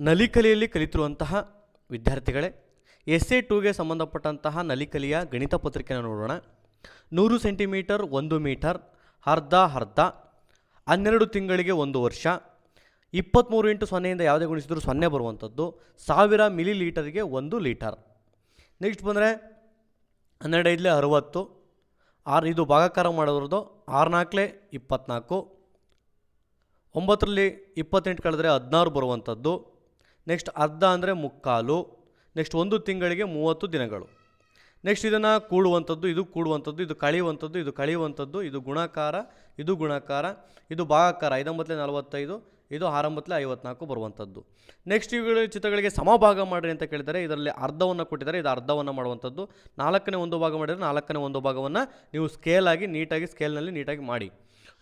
ನಲಿಕಲಿಯಲ್ಲಿ ಕಲಿತಿರುವಂತಹ ವಿದ್ಯಾರ್ಥಿಗಳೇ S A ಟೂಗೆ ಸಂಬಂಧಪಟ್ಟಂತಹ ನಲಿಕಲಿಯ ಗಣಿತ ಪತ್ರಿಕೆಯನ್ನು ನೋಡೋಣ. ನೂರು ಸೆಂಟಿಮೀಟರ್, ಒಂದು ಮೀಟರ್, ಅರ್ಧ ಅರ್ಧ, ಹನ್ನೆರಡು ತಿಂಗಳಿಗೆ ಒಂದು ವರ್ಷ ಇಪ್ಪತ್ತ್ಮೂರು ಇಂಟು ಸೊನ್ನೆಯಿಂದ ಯಾವುದೇ ಗುಣಿಸಿದ್ರು ಸೊನ್ನೆ ಬರುವಂಥದ್ದು, ಸಾವಿರ ಮಿಲಿ ಲೀಟರ್ಗೆ ಒಂದು ಲೀಟರ್. ನೆಕ್ಸ್ಟ್ ಬಂದರೆ ಹನ್ನೆರಡೈದಲೆ ಅರುವತ್ತು, ಆರು ಇದು ಭಾಗಾಕಾರ ಮಾಡೋದ್ರದ್ದು ಆರು ಇಪ್ಪತ್ನಾಲ್ಕು ಇಪ್ಪತ್ತ್ನಾಲ್ಕು ಒಂಬತ್ತರಲ್ಲಿ ಇಪ್ಪತ್ತೆಂಟು ಕಳೆದ್ರೆ ಹದಿನಾರು ಬರುವಂಥದ್ದು. ನೆಕ್ಸ್ಟ್ ಅರ್ಧ ಅಂದರೆ ಮುಕ್ಕಾಲು. ನೆಕ್ಸ್ಟ್ ಒಂದು ತಿಂಗಳಿಗೆ ಮೂವತ್ತು ದಿನಗಳು. ನೆಕ್ಸ್ಟ್ ಇದನ್ನು ಕೂಡುವಂಥದ್ದು, ಇದು ಕೂಡುವಂಥದ್ದು, ಇದು ಕಳೆಯುವಂಥದ್ದು ಇದು ಕಳೆಯುವಂಥದ್ದು, ಇದು ಗುಣಾಕಾರ ಇದು ಗುಣಾಕಾರ, ಇದು ಭಾಗಾಕಾರ ಐದೊಂಬತ್ತಲೇ ನಲವತ್ತೈದು, ಇದು ಆರಂಭತ್ತಲೇ ಐವತ್ನಾಲ್ಕು ಬರುವಂಥದ್ದು. ನೆಕ್ಸ್ಟ್ ಇವುಗಳ ಚಿತ್ರಗಳಿಗೆ ಸಮಭಾಗ ಮಾಡಿರಿ ಅಂತ ಕೇಳಿದರೆ, ಇದರಲ್ಲಿ ಅರ್ಧವನ್ನು ಕೊಟ್ಟಿದ್ದಾರೆ, ಇದು ಅರ್ಧವನ್ನು ಮಾಡುವಂಥದ್ದು. ನಾಲ್ಕನೇ ಒಂದು ಭಾಗ ಮಾಡಿದರೆ ನಾಲ್ಕನೇ ಒಂದು ಭಾಗವನ್ನು ನೀವು ಸ್ಕೇಲಾಗಿ ನೀಟಾಗಿ ಸ್ಕೇಲ್ನಲ್ಲಿ ನೀಟಾಗಿ ಮಾಡಿ.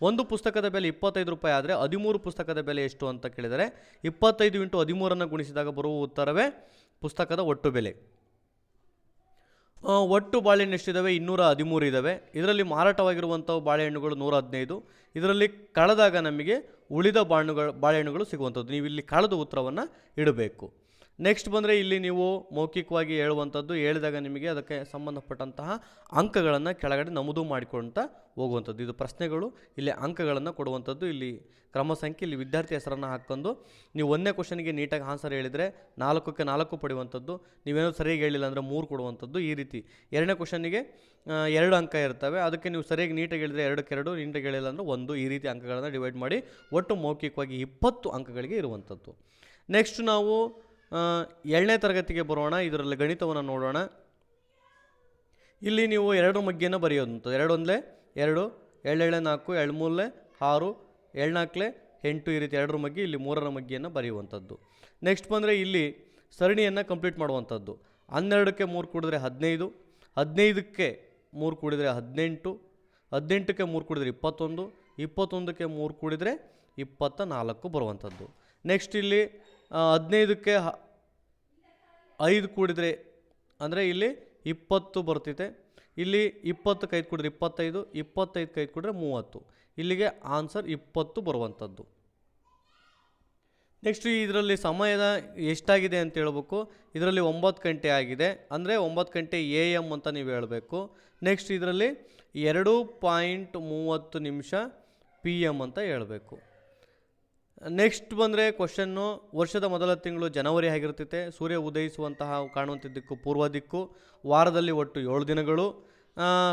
ಒಂದು ಪುಸ್ತಕದ ಬೆಲೆ ಇಪ್ಪತ್ತೈದು ರೂಪಾಯಿ ಆದರೆ ಹದಿಮೂರು ಪುಸ್ತಕದ ಬೆಲೆ ಎಷ್ಟು ಅಂತ ಕೇಳಿದರೆ ಇಪ್ಪತ್ತೈದು ಇಂಟು ಹದಿಮೂರನ್ನು ಗುಣಿಸಿದಾಗ ಬರುವ ಉತ್ತರವೇ ಪುಸ್ತಕದ ಒಟ್ಟು ಬೆಲೆ. ಒಟ್ಟು ಬಾಳೆಹಣ್ಣು ಎಷ್ಟಿದ್ದಾವೆ ಇನ್ನೂರ ಹದಿಮೂರು ಇದ್ದಾವೆ ಇದರಲ್ಲಿ ಮಾರಾಟವಾಗಿರುವಂಥವು ಬಾಳೆಹಣ್ಣುಗಳು ನೂರ ಹದಿನೈದು. ಇದರಲ್ಲಿ ಕಳೆದಾಗ ನಮಗೆ ಉಳಿದ ಬಾಣುಗಳು ಬಾಳೆಹಣ್ಣುಗಳು ಸಿಗುವಂಥದ್ದು. ನೀವು ಇಲ್ಲಿ ಕಳೆದ ಉತ್ತರವನ್ನು ಇಡಬೇಕು. ನೆಕ್ಸ್ಟ್ ಬಂದರೆ ಇಲ್ಲಿ ನೀವು ಮೌಖಿಕವಾಗಿ ಹೇಳುವಂಥದ್ದು, ಹೇಳಿದಾಗ ನಿಮಗೆ ಅದಕ್ಕೆ ಸಂಬಂಧಪಟ್ಟಂತಹ ಅಂಕಗಳನ್ನು ಕೆಳಗಡೆ ನಮೂದು ಮಾಡಿಕೊಳ್ತಾ ಹೋಗುವಂಥದ್ದು. ಇದು ಪ್ರಶ್ನೆಗಳು, ಇಲ್ಲಿ ಅಂಕಗಳನ್ನು ಕೊಡುವಂಥದ್ದು. ಇಲ್ಲಿ ಕ್ರಮ ಸಂಖ್ಯೆ, ಇಲ್ಲಿ ವಿದ್ಯಾರ್ಥಿ ಹೆಸರನ್ನು ಹಾಕ್ಕೊಂಡು ನೀವು ಒಂದನೇ ಕ್ವಶನ್ಗೆ ನೀಟಾಗಿ ಆನ್ಸರ್ ಹೇಳಿದರೆ ನಾಲ್ಕಕ್ಕೆ ನಾಲ್ಕು ಪಡೆಯುವಂಥದ್ದು. ನೀವೇನೋ ಸರಿಯಾಗಿ ಹೇಳಿಲ್ಲ ಅಂದರೆ ಮೂರು ಕೊಡುವಂಥದ್ದು. ಈ ರೀತಿ ಎರಡನೇ ಕ್ವಶನ್ಗೆ ಎರಡು ಅಂಕ ಇರ್ತವೆ. ಅದಕ್ಕೆ ನೀವು ಸರಿಯಾಗಿ ನೀಟಾಗಿ ಹೇಳಿದರೆ ಎರಡಕ್ಕೆ ಎರಡು, ನೀಟಾಗಿ ಹೇಳಿಲ್ಲ ಅಂದರೆ ಒಂದು. ಈ ರೀತಿ ಅಂಕಗಳನ್ನು ಡಿವೈಡ್ ಮಾಡಿ ಒಟ್ಟು ಮೌಖಿಕವಾಗಿ ಇಪ್ಪತ್ತು ಅಂಕಗಳಿಗೆ ಇರುವಂಥದ್ದು. ನೆಕ್ಸ್ಟ್ ನಾವು ಏಳನೇ ತರಗತಿಗೆ ಬರೋಣ, ಇದರಲ್ಲಿ ಗಣಿತವನ್ನು ನೋಡೋಣ. ಇಲ್ಲಿ ನೀವು ಎರಡು ಮಗ್ಗಿಯನ್ನು ಎರಡು ಒಂದಲೇ ಎರಡು, ಏಳೇಳೆ ನಾಲ್ಕು ಎರಡು ಮೂರಲೆ ಆರು ಏಳ್ನಾಲ್ಕಲೆ ಎಂಟು ಈ ರೀತಿ ಎರಡರ ಮಗ್ಗಿ, ಇಲ್ಲಿ ಮೂರರ ಮಗ್ಗಿಯನ್ನು ಬರೆಯುವಂಥದ್ದು. ನೆಕ್ಸ್ಟ್ ಬಂದರೆ ಇಲ್ಲಿ ಸರಣಿಯನ್ನು ಕಂಪ್ಲೀಟ್ ಮಾಡುವಂಥದ್ದು. ಹನ್ನೆರಡಕ್ಕೆ ಮೂರು ಕೂಡಿದ್ರೆ ಹದಿನೈದು, ಹದಿನೈದಕ್ಕೆ ಮೂರು ಕೂಡಿದರೆ ಹದಿನೆಂಟು, ಹದಿನೆಂಟಕ್ಕೆ ಮೂರು ಕೂಡಿದರೆ ಇಪ್ಪತ್ತೊಂದು, ಇಪ್ಪತ್ತೊಂದಕ್ಕೆ ಮೂರು ಕೂಡಿದರೆ ಇಪ್ಪತ್ತ ನಾಲ್ಕು ಬರುವಂಥದ್ದು. ನೆಕ್ಸ್ಟ್ ಇಲ್ಲಿ ಹದಿನೈದಕ್ಕೆ ಐದು ಕೂಡಿದರೆ ಅಂದರೆ ಇಲ್ಲಿ ಇಪ್ಪತ್ತು ಬರ್ತಿದೆ ಇಲ್ಲಿ ಇಪ್ಪತ್ತು ಕೈದು ಕೂಡಿದ್ರೆ ಇಪ್ಪತ್ತೈದು ಇಪ್ಪತ್ತೈದು ಕೈದು ಕೂಡಿದ್ರೆ ಮೂವತ್ತು. ಇಲ್ಲಿಗೆ ಆನ್ಸರ್ ಇಪ್ಪತ್ತು ಬರುವಂಥದ್ದು. ನೆಕ್ಸ್ಟ್ ಇದರಲ್ಲಿ ಸಮಯದ ಎಷ್ಟಾಗಿದೆ ಅಂತ ಹೇಳ್ಬೇಕು. ಇದರಲ್ಲಿ ಒಂಬತ್ತು ಗಂಟೆ ಆಗಿದೆ. ಅಂದರೆ ಒಂಬತ್ತು ಗಂಟೆ ಎ ಎಂ ಅಂತ ನೀವು ಹೇಳಬೇಕು. ನೆಕ್ಸ್ಟ್ ಇದರಲ್ಲಿ ಎರಡು ಪಾಯಿಂಟ್ ಮೂವತ್ತು ನಿಮಿಷ ಪಿ ಎಂ ಅಂತ ಹೇಳಬೇಕು. ನೆಕ್ಸ್ಟ್ ಬಂದರೆ ಕ್ವಶನ್ನು ವರ್ಷದ ಮೊದಲ ತಿಂಗಳು ಜನವರಿ ಆಗಿರ್ತೈತೆ. ಸೂರ್ಯ ಉದಯಿಸುವಂತಹ ಕಾಣುವಂಥ ದಿಕ್ಕು ಪೂರ್ವ ದಿಕ್ಕು ವಾರದಲ್ಲಿ ಒಟ್ಟು ಏಳು ದಿನಗಳು.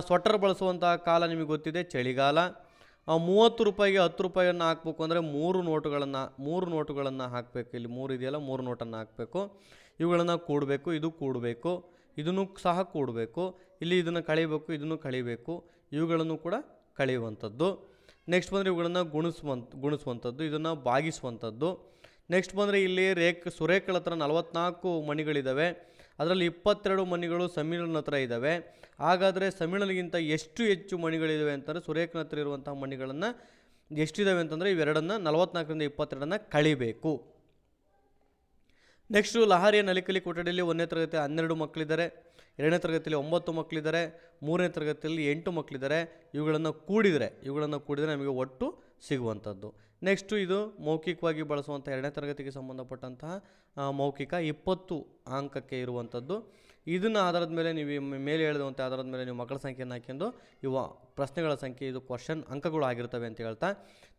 ಸ್ವೆಟರ್ ಬಳಸುವಂತಹ ಕಾಲ ನಿಮಗೆ ಗೊತ್ತಿದೆ, ಚಳಿಗಾಲ. ಮೂವತ್ತು ರೂಪಾಯಿಗೆ ಹತ್ತು ರೂಪಾಯಿಯನ್ನು ಹಾಕಬೇಕು ಅಂದರೆ ಮೂರು ನೋಟುಗಳನ್ನು ಮೂರು ನೋಟುಗಳನ್ನು ಹಾಕಬೇಕು. ಇಲ್ಲಿ ಮೂರು ಇದೆಯಲ್ಲ, ಮೂರು ನೋಟನ್ನು ಹಾಕಬೇಕು. ಇವುಗಳನ್ನು ಕೂಡಬೇಕು, ಇದು ಕೂಡಬೇಕು. ಇದನ್ನು ಸಹ ಕೂಡಬೇಕು. ಇಲ್ಲಿ ಇದನ್ನು ಕಳಿಬೇಕು ಇದನ್ನು ಕಳಿಬೇಕು ಇವುಗಳನ್ನು ಕೂಡ ಕಳೆಯುವಂಥದ್ದು. ನೆಕ್ಸ್ಟ್ ಬಂದರೆ ಇವುಗಳನ್ನು ಗುಣಿಸುವಂಥ ಗುಣಿಸುವಂಥದ್ದು ಇದನ್ನು ಭಾಗಿಸುವಂಥದ್ದು ನೆಕ್ಸ್ಟ್ ಬಂದರೆ ಇಲ್ಲಿ ರೇಖ್ ಸುರೇಖಳ ಹತ್ರ ನಲವತ್ನಾಲ್ಕು ಮಣಿಗಳಿದ್ದಾವೆ ಅದರಲ್ಲಿ ಇಪ್ಪತ್ತೆರಡು ಮಣಿಗಳು ಸಮೀಳನ ಹತ್ರ ಇದ್ದಾವೆ ಹಾಗಾದರೆ ಸಮೀಳನಿಗಿಂತ ಎಷ್ಟು ಹೆಚ್ಚು ಮಣಿಗಳಿದ್ದಾವೆ ಅಂತಂದರೆ ಸುರೇಖನ ಹತ್ರ ಇರುವಂಥ ಮಣಿಗಳನ್ನು ಎಷ್ಟಿದ್ದಾವೆ ಅಂತಂದರೆ ಇವೆರಡನ್ನು ನಲವತ್ನಾಲ್ಕರಿಂದ ಇಪ್ಪತ್ತೆರಡನ್ನು ಕಳಿಬೇಕು. ನೆಕ್ಸ್ಟು ಲಹಾರಿಯ ನಲಿಕಲಿ ಕೊಠಡಿಯಲ್ಲಿ ಒಂದನೇ ತರಗತಿ ಹನ್ನೆರಡು ಮಕ್ಕಳಿದ್ದಾರೆ. ಎರಡನೇ ತರಗತಿಯಲ್ಲಿ ಒಂಬತ್ತು ಮಕ್ಕಳಿದ್ದಾರೆ ಮೂರನೇ ತರಗತಿಯಲ್ಲಿ ಎಂಟು ಮಕ್ಕಳಿದ್ದಾರೆ ಇವುಗಳನ್ನು ಕೂಡಿದರೆ ಇವುಗಳನ್ನು ಕೂಡಿದರೆ ನಮಗೆ ಒಟ್ಟು ಸಿಗುವಂಥದ್ದು. ನೆಕ್ಸ್ಟು ಇದು ಮೌಖಿಕವಾಗಿ ಬಳಸುವಂಥ ಎರಡನೇ ತರಗತಿಗೆ ಸಂಬಂಧಪಟ್ಟಂತಹ ಮೌಖಿಕ ಇಪ್ಪತ್ತು ಅಂಕಕ್ಕೆ ಇರುವಂಥದ್ದು. ಇದನ್ನು ಆಧಾರದ ಮೇಲೆ ನೀವು ಮೇಲೆ ಹೇಳಿದಂಥ ಆಧಾರದ ಮೇಲೆ ನೀವು ಮಕ್ಕಳ ಸಂಖ್ಯೆಯನ್ನು ಹಾಕ್ಯಂಡು ಇವ ಪ್ರಶ್ನೆಗಳ ಸಂಖ್ಯೆ ಇದು ಕ್ವಶನ್ ಅಂಕಗಳು ಆಗಿರ್ತವೆ ಅಂತ ಹೇಳ್ತಾ,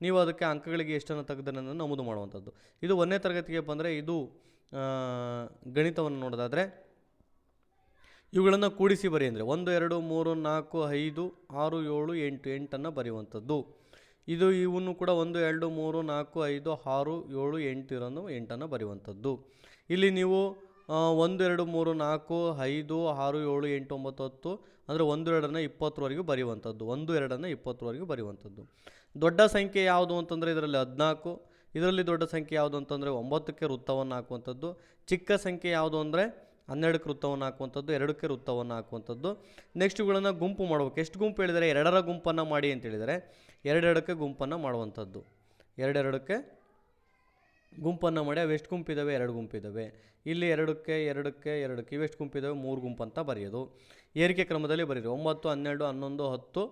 ನೀವು ಅದಕ್ಕೆ ಅಂಕಗಳಿಗೆ ಎಷ್ಟನ್ನು ತೆಗೆದನ್ನು ನಮೂದು ಮಾಡುವಂಥದ್ದು. ಇದು ಒಂದನೇ ತರಗತಿಗೆ ಬಂದರೆ ಇದು ಗಣಿತವನ್ನು ನೋಡೋದಾದರೆ ಇವುಗಳನ್ನು ಕೂಡಿಸಿ ಬರಿ ಅಂದರೆ ಒಂದು, ಎರಡು, ಮೂರು, ನಾಲ್ಕು, ಐದು, ಆರು, ಏಳು, ಎಂಟು, ಎಂಟನ್ನು ಬರೆಯುವಂಥದ್ದು. ಇದು ಇವನ್ನು ಕೂಡ ಒಂದು, ಎರಡು, ಮೂರು, ನಾಲ್ಕು, ಐದು, ಆರು, ಏಳು, ಎಂಟು ಇರೋದು ಎಂಟನ್ನು ಬರೆಯುವಂಥದ್ದು. ಇಲ್ಲಿ ನೀವು ಒಂದು, ಎರಡು, ಮೂರು, ನಾಲ್ಕು, ಐದು, ಆರು, ಏಳು, ಎಂಟು, ಒಂಬತ್ತು, ಹತ್ತು, ಅಂದರೆ ಒಂದು, ಎರಡನ್ನು ಇಪ್ಪತ್ತರವರೆಗೂ ಬರೆಯುವಂಥದ್ದು. ಒಂದು, ಎರಡನ್ನು ಇಪ್ಪತ್ತರವರೆಗೂ ಬರೆಯುವಂಥದ್ದು. ದೊಡ್ಡ ಸಂಖ್ಯೆ ಯಾವುದು ಅಂತಂದರೆ ಇದರಲ್ಲಿ ಹದಿನಾಲ್ಕು, ಇದರಲ್ಲಿ ದೊಡ್ಡ ಸಂಖ್ಯೆ ಯಾವುದು ಅಂತಂದರೆ ಒಂಬತ್ತಕ್ಕೆ ವೃತ್ತವನ್ನು ಹಾಕುವಂಥದ್ದು ಚಿಕ್ಕ ಸಂಖ್ಯೆ ಯಾವುದು ಅಂದರೆ ಹನ್ನೆರಡಕ್ಕೆ ವೃತ್ತವನ್ನು ಹಾಕುವಂಥದ್ದು ಎರಡಕ್ಕೆ ವೃತ್ತವನ್ನು ಹಾಕುವಂಥದ್ದು. ನೆಕ್ಸ್ಟ್ ಇವುಗಳನ್ನು ಗುಂಪು ಮಾಡಬೇಕು. ಎಷ್ಟು ಗುಂಪು ಹೇಳಿದರೆ ಎರಡರ ಗುಂಪನ್ನು ಮಾಡಿ ಅಂತ ಹೇಳಿದರೆ ಎರಡೆರಡಕ್ಕೆ ಗುಂಪನ್ನು ಮಾಡುವಂಥದ್ದು. ಎರಡೆರಡಕ್ಕೆ ಗುಂಪನ್ನು ಮಾಡಿ ಅವೆಷ್ಟು ಗುಂಪಿದ್ದಾವೆ ಎರಡು ಗುಂಪಿದ್ದಾವೆ ಇಲ್ಲಿ ಎರಡಕ್ಕೆ ಎರಡಕ್ಕೆ ಎರಡಕ್ಕೆ ಇವೆಷ್ಟು ಗುಂಪಿದ್ದಾವೆ ಮೂರು ಗುಂಪು ಅಂತ ಬರೆಯೋದು. ಏರಿಕೆ ಕ್ರಮದಲ್ಲಿ ಬರೆಯೋದು ಒಂಬತ್ತು, ಹನ್ನೆರಡು, ಹನ್ನೊಂದು, ಹತ್ತು.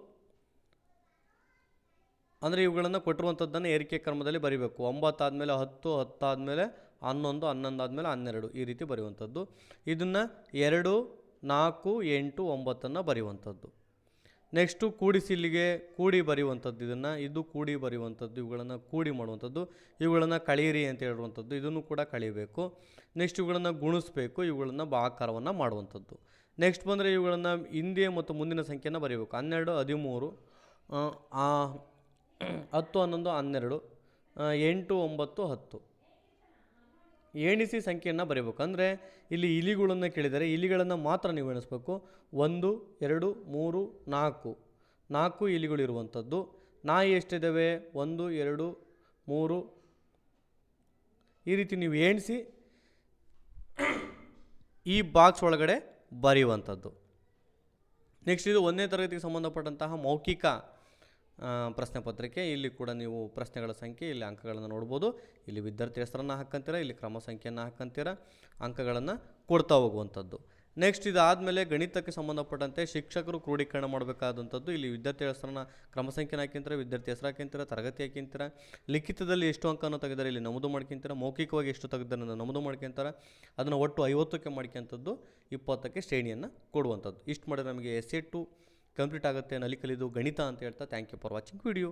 ಅಂದರೆ ಇವುಗಳನ್ನು ಕೊಟ್ಟಿರುವಂಥದ್ದನ್ನು ಏರಿಕೆ ಕ್ರಮದಲ್ಲಿ ಬರಿಬೇಕು. ಒಂಬತ್ತು ಆದಮೇಲೆ ಹತ್ತು ಹತ್ತು ಆದಮೇಲೆ ಹನ್ನೊಂದು ಹನ್ನೊಂದು ಆದಮೇಲೆ ಹನ್ನೆರಡು ಈ ರೀತಿ ಬರೆಯುವಂಥದ್ದು. ಇದನ್ನು ಎರಡು, ನಾಲ್ಕು, ಎಂಟು, ಒಂಬತ್ತನ್ನು ಬರೆಯುವಂಥದ್ದು. ನೆಕ್ಸ್ಟು ಕೂಡಿಸಿಲ್ಲಿಗೆ ಕೂಡಿ ಬರೆಯುವಂಥದ್ದು ಇದನ್ನು. ಇದು ಕೂಡಿ ಬರೆಯುವಂಥದ್ದು, ಇವುಗಳನ್ನು ಕೂಡಿ ಮಾಡುವಂಥದ್ದು. ಇವುಗಳನ್ನು ಕಳೆಯಿರಿ ಅಂತ ಹೇಳುವಂಥದ್ದು. ಇದನ್ನು ಕೂಡ ಕಳಿಬೇಕು. ನೆಕ್ಸ್ಟ್ ಇವುಗಳನ್ನು ಗುಣಿಸ್ಬೇಕು. ಇವುಗಳನ್ನು ಭಾಕಾರವನ್ನು ಮಾಡುವಂಥದ್ದು. ನೆಕ್ಸ್ಟ್ ಬಂದರೆ ಇವುಗಳನ್ನು ಹಿಂದೆ ಮತ್ತು ಮುಂದಿನ ಸಂಖ್ಯೆಯನ್ನು ಬರೀಬೇಕು. ಹನ್ನೆರಡು, ಹದಿಮೂರು ಹತ್ತು, ಹನ್ನೊಂದು, ಹನ್ನೆರಡು ಎಂಟು, ಒಂಬತ್ತು, ಹತ್ತು. ಎಣಿಸಿ ಸಂಖ್ಯೆಯನ್ನು ಬರೀಬೇಕು. ಅಂದರೆ ಇಲ್ಲಿ ಇಲಿಗಳನ್ನು ಕೇಳಿದರೆ ಇಲಿಗಳನ್ನು ಮಾತ್ರ ನೀವು ಎಣಿಸ್ಬೇಕು. ಒಂದು, ಎರಡು, ಮೂರು, ನಾಲ್ಕು. ನಾಲ್ಕು ಇಲಿಗಳಿರುವಂಥದ್ದು ನಾಯಿ ಎಷ್ಟಿದ್ದಾವೆ ಒಂದು, ಎರಡು, ಮೂರು. ಈ ರೀತಿ ನೀವು ಎಣಿಸಿ ಈ ಬಾಕ್ಸ್ ಒಳಗಡೆ ಬರೆಯುವಂಥದ್ದು. ನೆಕ್ಸ್ಟ್ ಇದು ಒಂದನೇ ತರಗತಿಗೆ ಸಂಬಂಧಪಟ್ಟಂತಹ ಮೌಖಿಕ ಪ್ರಶ್ನೆ ಪತ್ರಿಕೆ, ಇಲ್ಲಿ ಕೂಡ ನೀವು ಪ್ರಶ್ನೆಗಳ ಸಂಖ್ಯೆ, ಇಲ್ಲಿ ಅಂಕಗಳನ್ನು ನೋಡ್ಬೋದು. ಇಲ್ಲಿ ವಿದ್ಯಾರ್ಥಿ ಹೆಸರನ್ನು ಹಾಕ್ಕಂತೀರ ಇಲ್ಲಿ ಕ್ರಮ ಸಂಖ್ಯೆಯನ್ನು ಹಾಕ್ಕಂತೀರ ಅಂಕಗಳನ್ನು ಕೊಡ್ತಾ ಹೋಗುವಂಥದ್ದು. ನೆಕ್ಸ್ಟ್ ಇದಾದಮೇಲೆ ಗಣಿತಕ್ಕೆ ಸಂಬಂಧಪಟ್ಟಂತೆ ಶಿಕ್ಷಕರು ಕ್ರೋಢೀಕರಣ ಮಾಡಬೇಕಾದಂಥದ್ದು. ಇಲ್ಲಿ ವಿದ್ಯಾರ್ಥಿ ಹೆಸರನ್ನ ಕ್ರಮ ಸಂಖ್ಯೆನ ಹಾಕಿಂತೀರ, ವಿದ್ಯಾರ್ಥಿ ಹೆಸರು ಹಾಕಿಂತೀರ, ತರಗತಿ ಹಾಕಿಂತೀರ, ಲಿಖಿತದಲ್ಲಿ ಎಷ್ಟು ಅಂಕವನ್ನು ತೆಗೆದರೆ ಇಲ್ಲಿ ನಮೂದು ಮಾಡ್ಕೊಂತೀರ, ಮೌಖಿಕವಾಗಿ ಎಷ್ಟು ತೆಗೆದರೆ ನಮೂದು ಮಾಡ್ಕೊಂತಾರೆ, ಅದನ್ನು ಒಟ್ಟು ಐವತ್ತಕ್ಕೆ ಮಾಡ್ಕೊಂಥದ್ದು ಇಪ್ಪತ್ತಕ್ಕೆ ಶ್ರೇಣಿಯನ್ನು ಕೊಡುವಂಥದ್ದು. ಇಷ್ಟು ಮಾಡಿದ್ರೆ ನಮಗೆ ಎಸ್ ಎ ಟು ಕಂಪ್ಲೀಟ್ ಆಗುತ್ತೆ ನಲಿಕಲಿದು ಗಣಿತ ಅಂತ ಹೇಳ್ತಾ thank you for watching video